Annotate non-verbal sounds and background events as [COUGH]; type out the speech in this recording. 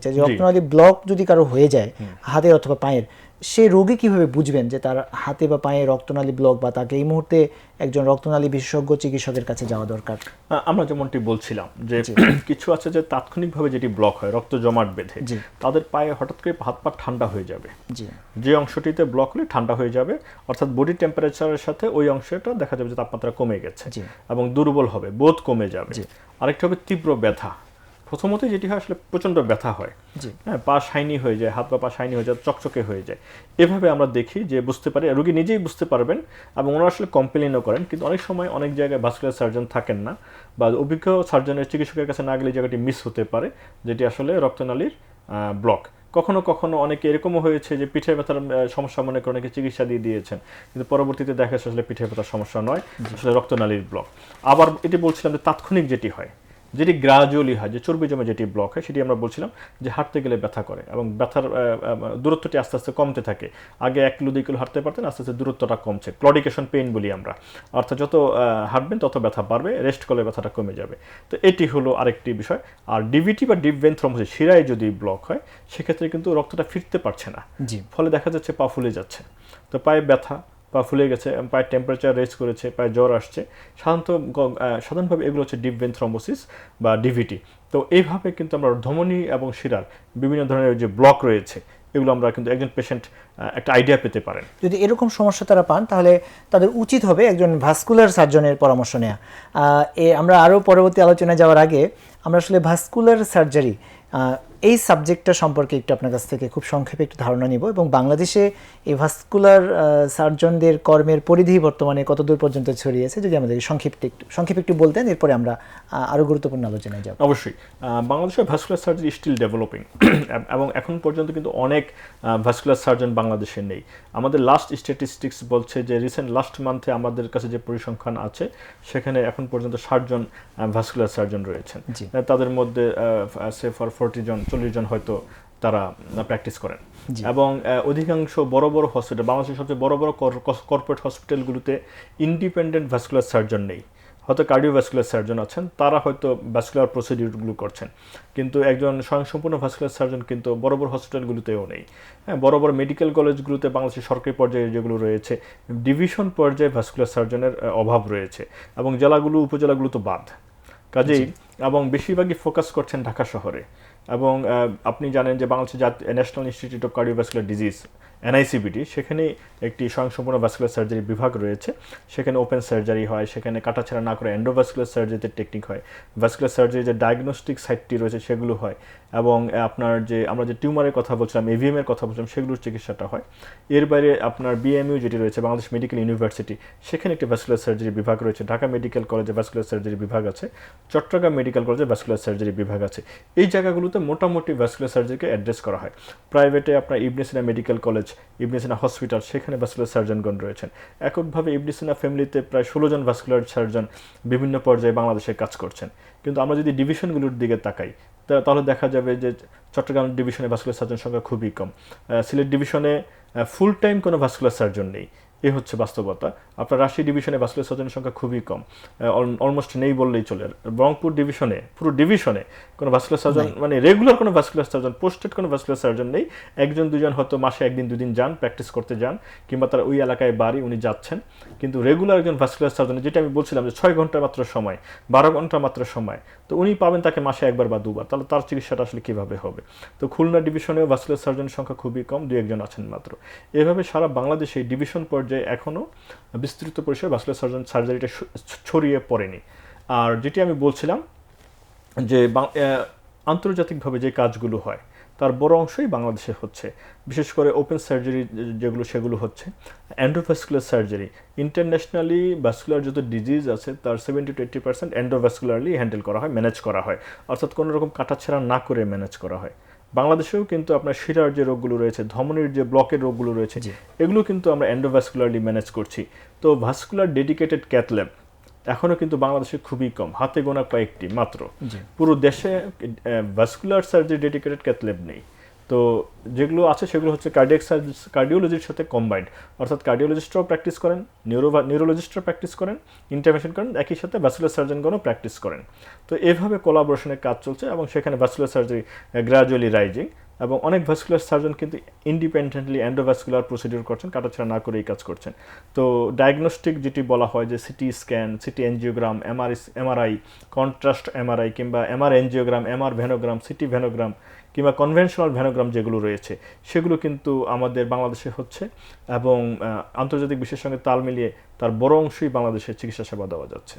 যে রক্তনালী ব্লক যদি কারও হয়ে যায় হাতে অথবা পায়ের সে রোগী কীভাবে বুঝবেন যে তার হাতে বা পায়ে রক্তনালী ব্লক বা তাকে এই মুহূর্তে একজন রক্তনালী বিশেষজ্ঞ চিকিৎসকের কাছে যাওয়া দরকার? আমরা যেমনটি বলছিলাম যে [CLEARS THROAT] কিছু আছে যে তাৎক্ষণিকভাবে যেটি ব্লক হয় রক্ত জমাট বেঁধে। তাদের পায়ে হঠাৎ করে হাত পা ঠান্ডা হয়ে যাবে। যে অংশটিতে ব্লক হলে ঠান্ডা হয়ে যাবে অর্থাৎ বডি টেম্পারেচারের সাথে ওই অংশটা দেখা যাবে যে তাপমাত্রা কমে গেছে। এবং দুর্বল হবে বোধ কমে যাবে। আরেকটা হবে তীব্র ব্যথা প্রথমত যেটি হয় আসলে প্রচণ্ড ব্যথা হয়। হ্যাঁ পা শাইনি হয়ে যায় হাত বা পা শাইনি হয়ে যায় চকচকে হয়ে যায়। এভাবে আমরা দেখি যে বুঝতে পারি রোগী নিজেই বুঝতে পারবেন এবং ওনারা আসলে কমপ্লেনও করেন। কিন্তু অনেক সময় অনেক জায়গায় ভাস্কুলার সার্জন থাকেন না বা অভিজ্ঞ সার্জনের চিকিৎসকের কাছে না গেলে জায়গাটি মিস হতে পারে যেটি আসলে রক্তনালীর ব্লক কখনো কখনো অনেকে এরকমও হয়েছে যে পিঠে ব্যথার সমস্যা মনে করে অনেকে চিকিৎসা দিয়ে দিয়েছেন। কিন্তু পরবর্তীতে দেখা যাচ্ছে আসলে পিঠে ব্যথার সমস্যা নয় আসলে রক্তনালীর ব্লক আবার এটি বলছিলাম যে তাৎক্ষণিক যেটি হয় যেটি গ্রাজুয়ালি হয় যে চর্বি জমে যেটি ব্লক হয় সেটি আমরা বলছিলাম যে হাঁটতে গেলে ব্যথা করে এবং ব্যথার দূরত্বটি আস্তে আস্তে কমতে থাকে। আগে এক কিলো দুই কিলো হাঁটতে পারতেন আস্তে আস্তে দূরত্বটা কমছে। ক্লডিকেশন পেইন বলি আমরা। অর্থাৎ যত হাঁটবেন তত ব্যথা বাড়বে রেস্ট করলে ব্যথাটা কমে যাবে। তো এটি হলো আরেকটি বিষয়। আর ডিভিটি বা ডিপ ভেন থ্রম্বোসিস শিরায় যদি ব্লক হয় সেক্ষেত্রে কিন্তু রক্তটা ফিরতে পারছে না। জি। ফলে দেখা যাচ্ছে পা ফুলে যাচ্ছে। তো পায়ে ব্যথা পা ফুলে গেছে পায়ের টেম্পারেচার রেজ করেছে পায়ে জ্বর আসছে। সাধারণত সাধারণভাবে এগুলো হচ্ছে ডিপ ভেন থ্রম্বোসিস বা ডিভিটি তো এইভাবে কিন্তু আমরা ধমনী এবং শিরার বিভিন্ন ধরনের যে ব্লক রয়েছে, এগুলো আমরা কিন্তু একজন পেশেন্ট একটা আইডিয়া পেতে পারেন। যদি এরকম সমস্যা তারা পান, তাহলে তাদের উচিত হবে একজন ভাস্কুলার সার্জনের পরামর্শ নেওয়া এ আমরা আরও পরবর্তী আলোচনায় যাওয়ার আগে আমরা আসলে ভাস্কুলার সার্জারি এই সাবজেক্টটা সম্পর্কে একটু আপনার কাছ থেকে খুব সংক্ষেপে একটু ধারণা নিব এবং বাংলাদেশে এই ভাস্কুলার সার্জনদের কর্মের পরিধি বর্তমানে কতদূর পর্যন্ত ছড়িয়েছে যদি আমাদের সংক্ষিপ্ত একটু সংক্ষেপে একটু বলতেন এরপরে আমরা আরও আরও গুরুত্বপূর্ণ আলোচনায় যাব। অবশ্যই। বাংলাদেশের ভাস্কুলার সার্জারি স্টিল ডেভেলপিং এবং এখন পর্যন্ত কিন্তু অনেক ভাস্কুলার সার্জন বাংলাদেশে নেই। আমাদের লাস্ট স্ট্যাটিস্টিক্স বলছে যে রিসেন্ট লাস্ট মান্থে আমাদের কাছে যে পরিসংখ্যান আছে সেখানে এখন পর্যন্ত ষাটজন ভাস্কুলার সার্জন রয়েছেন। তাদের মধ্যে সে ফর ফোরটি জন চল্লিশ জন হয়তো তারা প্র্যাকটিস করেন। এবং অধিকাংশ বড় বড় হসপিটাল বাংলাদেশের সবচেয়ে বড় বড় কর্পোরেট হসপিটালগুলোতে ইন্ডিপেন্ডেন্ট ভাস্কুলার সার্জন নেই। হয়তো কার্ডিওভাস্কুলার সার্জন আছেন তারা হয়তো ভাস্কুলার প্রসিডিউরগুলো করছেন। কিন্তু একজন স্বয়ংসম্পূর্ণ ভাস্কুলার সার্জন কিন্তু বড় বড় হসপিটালগুলোতেও নেই। হ্যাঁ বড় বড় মেডিকেল কলেজগুলোতে বাংলাদেশের সরকারি পর্যায়ে যেগুলো রয়েছে ডিভিশন পর্যায়ে ভাস্কুলার সার্জনের অভাব রয়েছে। এবং জেলাগুলো উপজেলাগুলো তো বাদ। কাজেই এবং বেশিরভাগই ফোকাস করছেন ঢাকা শহরে। এবং আপনি জানেন যে বাংলাদেশের জাতীয় national institute of cardiovascular disease NICVD সেখানে একটি স্বয়ংসম্পূর্ণ ভাস্কুলার সার্জারি বিভাগ রয়েছে। সেখানে ওপেন সার্জারি হয়, সেখানে কাটাছাড়া না করে এন্ডোভাস্কুলার সার্জারিতে টেকনিক হয়। ভাস্কুলার সার্জারি যে ডায়াগনস্টিক সাইটটি রয়েছে, সেগুলো হয়। এবং আপনার যে, আমরা যে টিউমারের কথা বলছিলাম এভিএম এর কথা বলছিলাম, সেগুলোর চিকিৎসাটা হয়। এর বাইরে আপনার বিএমইউ যেটি রয়েছে, বাংলাদেশ মেডিকেল ইউনিভার্সিটি সেখানে একটি ভাস্কুলার সার্জারি বিভাগ রয়েছে। ঢাকা মেডিকেল কলেজে ভাস্কুলার সার্জারি বিভাগ আছে। চট্টগ্রাম মেডিকেল কলেজে ভাস্কুলার সার্জারি বিভাগ আছে। এই জায়গাগুলোতে মোটামুটি ভাস্কুলার সার্জারিকে অ্যাড্রেস করা হয়। প্রাইভেটে আপনার Ibn Sina medical college Ibn Sina hospital সেখানে ভাস্কুলার সার্জনগণ রয়েছেন। এককভাবে ইবনেসিনা ফ্যামিলিতে প্রায় ষোলো জন ভাস্কুলার সার্জন বিভিন্ন পর্যায়ে বাংলাদেশে কাজ করছেন। কিন্তু আমরা যদি ডিভিশনগুলোর দিকে তাকাই তাহলে দেখা যাবে যে চট্টগ্রাম ডিভিশনে ভাস্কুলার সার্জন সংখ্যা খুবই কম। সিলেট ডিভিশনে ফুল টাইম কোনো ভাস্কুলার সার্জন নেই। এ হচ্ছে বাস্তবতা। আপনার রাজশাহী ডিভিশনে ভাস্কুলার সার্জনের সংখ্যা খুবই কম। অলমোস্ট নেই বললেই চলে। রংপুর ডিভিশনে পুরো ডিভিশনে কোনো ভাস্কুলার সার্জন মানে রেগুলার কোনো ভাস্কুলার সার্জন পোস্টেড কোনো ভাস্কুলার সার্জন নেই। একজন দুজন হয়তো মাসে একদিন দুদিন যান প্র্যাকটিস করতে যান কিংবা তার ওই এলাকায় বাড়ি উনি যাচ্ছেন। কিন্তু রেগুলার একজন ভাস্কুলার সার্জন যেটা আমি বলছিলাম যে ছয় ঘণ্টা মাত্র সময় বারো ঘণ্টা মাত্র সময় তো উনি পাবেন তাকে মাসে একবার বা দুবার। তাহলে তার চিকিৎসাটা আসলে কীভাবে হবে? তো খুলনা ডিভিশনেও ভাস্কুলার সার্জনের সংখ্যা খুবই কম দু একজন আছেন মাত্র। এভাবে সারা বাংলাদেশে ডিভিশন পর্যায়ে এখনও বিস্তৃত পরিসরে ভাস্কুলার সার্জন সার্জারিটা ছড়িয়ে পড়েনি। আর যেটি আমি বলছিলাম যে আন্তর্জাতিকভাবে যে কাজগুলো হয় তার বড় অংশই বাংলাদেশে হচ্ছে। বিশেষ করে ওপেন সার্জারি যেগুলো সেগুলো হচ্ছে। অ্যান্ডোভাস্কুলার সার্জারি ইন্টারন্যাশনালি ভাস্কুলার যত ডিজিজ আছে তার seventy to eighty percent endovascularly handle করা হয় ম্যানেজ করা হয়। অর্থাৎ কোনো রকম কাটাছেড়া না করে ম্যানেজ করা হয়। বাংলাদেশেও কিন্তু আপনার শিরার যে রোগগুলো রয়েছে ধমনির যে ব্লকের রোগগুলো রয়েছে। এগুলো কিন্তু আমরা অ্যান্ডোভাস্কুলারলি ম্যানেজ করছি। তো ভাস্কুলার ডেডিকেটেড ক্যাথল্যাব এখনও কিন্তু বাংলাদেশে খুবই কম হাতে গোনা কয়েকটি মাত্র। পুরো দেশে ভাস্কুলার সার্জারি ডেডিকেটেড ক্যাথল্যাব নেই। তো যেগুলো আছে সেগুলো হচ্ছে কার্ডিয়াক সার্জিস কার্ডিওলজির সাথে কম্বাইন্ড অর্থাৎ কার্ডিওলজিস্টরাও প্র্যাকটিস করেন নিউরো নিউরোলজিস্টরা প্র্যাকটিস করেন ইন্টারভেনশন করেন একই সাথে ভ্যাসকুলার সার্জনগণও প্র্যাকটিস করেন। তো এভাবে কোলাবোরেশনের কাজ চলছে এবং সেখানে ভ্যাসকুলার সার্জারি গ্র্যাজুয়ালি রাইজিং এবং অনেক ভ্যাসকুলার সার্জন কিন্তু ইন্ডিপেন্ডেন্টলি অ্যান্ডোভ্যাসকুলার প্রসিডিউর করছেন, কাটাছাড়া না করে এই কাজ করছেন। তো ডায়াগনস্টিক যেটি বলা হয় যে CT scan CT angiogram MR MRI contrast MRI কিংবা MR angiogram MR venogram CT venogram কিংবা কনভেনশনাল ভ্যানোগ্রাম যেগুলো রয়েছে, সেগুলো কিন্তু আমাদের বাংলাদেশে হচ্ছে এবং আন্তর্জাতিক বিশ্বের সঙ্গে তাল মিলিয়ে তার বড় অংশই বাংলাদেশে চিকিৎসা সেবা দেওয়া যাচ্ছে।